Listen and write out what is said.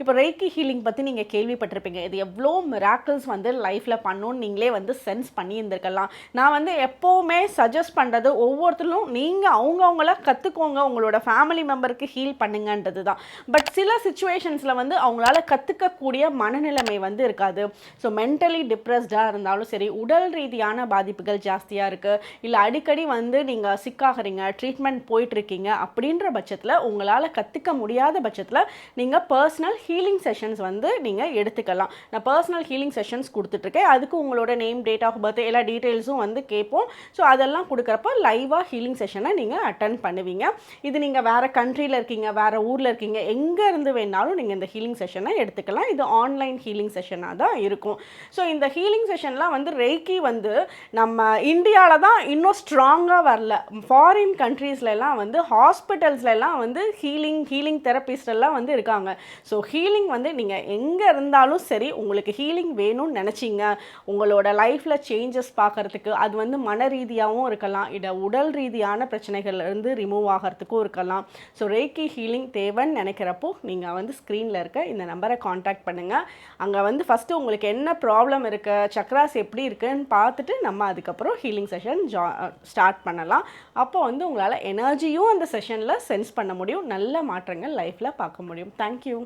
இப்போ reiki healing பற்றி நீங்கள் கேள்விப்பட்டிருப்பீங்க. இது எவ்வளோ மிராக்கிள்ஸ் வந்து லைஃப்பில் பண்ணணும்னு நீங்களே வந்து சென்ஸ் பண்ணி இருந்திருக்கலாம் நான் வந்து எப்போவுமே சஜஸ்ட் பண்ணுறது ஒவ்வொருத்தரும் நீங்கள் அவங்கவுங்கள கற்றுக்கோங்க உங்களோட ஃபேமிலி மெம்பருக்கு ஹீல் பண்ணுங்கன்றது தான். பட் சில சுச்சுவேஷன்ஸில் வந்து அவங்களால கற்றுக்கக்கூடிய மனநிலைமை வந்து இருக்காது. ஸோ மென்டலி டிப்ரெஸ்டாக இருந்தாலும் சரி உடல் ரீதியான பாதிப்புகள் ஜாஸ்தியாக இருக்குது இல்லை அடிக்கடி வந்து நீங்கள் சிக்காகிறீங்க ட்ரீட்மெண்ட் போயிட்டுருக்கீங்க அப்படின்ற பட்சத்தில் உங்களால் கற்றுக்க முடியாத பட்சத்தில் நீங்கள் பர்சனல் ஹீலிங் செஷன்ஸ் வந்து நீங்கள் எடுத்துக்கலாம். நான் பர்சனல் ஹீலிங் செஷன்ஸ் கொடுத்துட்ருக்கேன். அதுக்கு உங்களோட நேம் டேட் ஆஃப் பர்த் எல்லா டீட்டெயில்ஸும் வந்து கேட்போம். ஸோ அதெல்லாம் கொடுக்குறப்ப லைவாக ஹீலிங் செஷனை நீங்கள் அட்டன் பண்ணுவீங்க. இது நீங்கள் வேறு கண்ட்ரியில் இருக்கீங்க வேறு ஊரில் இருக்கீங்க எங்கே இருந்து வேணாலும் நீங்கள் இந்த ஹீலிங் செஷனை எடுத்துக்கலாம். இது ஆன்லைன் ஹீலிங் செஷனாக தான் இருக்கும். ஸோ இந்த ஹீலிங் செஷன்லாம் வந்து ரெய்கி வந்து நம்ம இந்தியாவில் தான் இன்னும் ஸ்ட்ராங்காக வரல. ஃபாரின் கண்ட்ரீஸ்லலாம் வந்து ஹாஸ்பிட்டல்ஸ்லலாம் வந்து ஹீலிங் ஹீலிங் தெரப்பிஸ்டெல்லாம் வந்து இருக்காங்க. ஸோ ஹீலிங் வந்து நீங்கள் எங்கே இருந்தாலும் சரி உங்களுக்கு ஹீலிங் வேணும்னு நினச்சிங்க உங்களோட லைஃப்பில் சேஞ்சஸ் பார்க்குறதுக்கு அது வந்து மன ரீதியாகவும் இருக்கலாம் இட உடல் ரீதியான பிரச்சனைகள்லேருந்து ரிமூவ் ஆகிறதுக்கும் இருக்கலாம். ஸோ ரேக்கி ஹீலிங் தேவைன்னு நினைக்கிறப்போ நீங்கள் வந்து ஸ்க்ரீனில் இருக்க இந்த நம்பரை காண்டாக்ட் பண்ணுங்கள் அங்கே வந்து ஃபஸ்ட்டு உங்களுக்கு என்ன ப்ராப்ளம் இருக்குது சக்ராஸ் எப்படி இருக்குன்னு பார்த்துட்டு நம்ம அதுக்கப்புறம் ஹீலிங் செஷன் ஜா ஸ்டார்ட் பண்ணலாம். அப்போ வந்து உங்களால் எனர்ஜியும் அந்த செஷனில் சென்ஸ் பண்ண முடியும் நல்ல மாற்றங்கள் லைஃப்பில் பார்க்க முடியும். தேங்க்யூ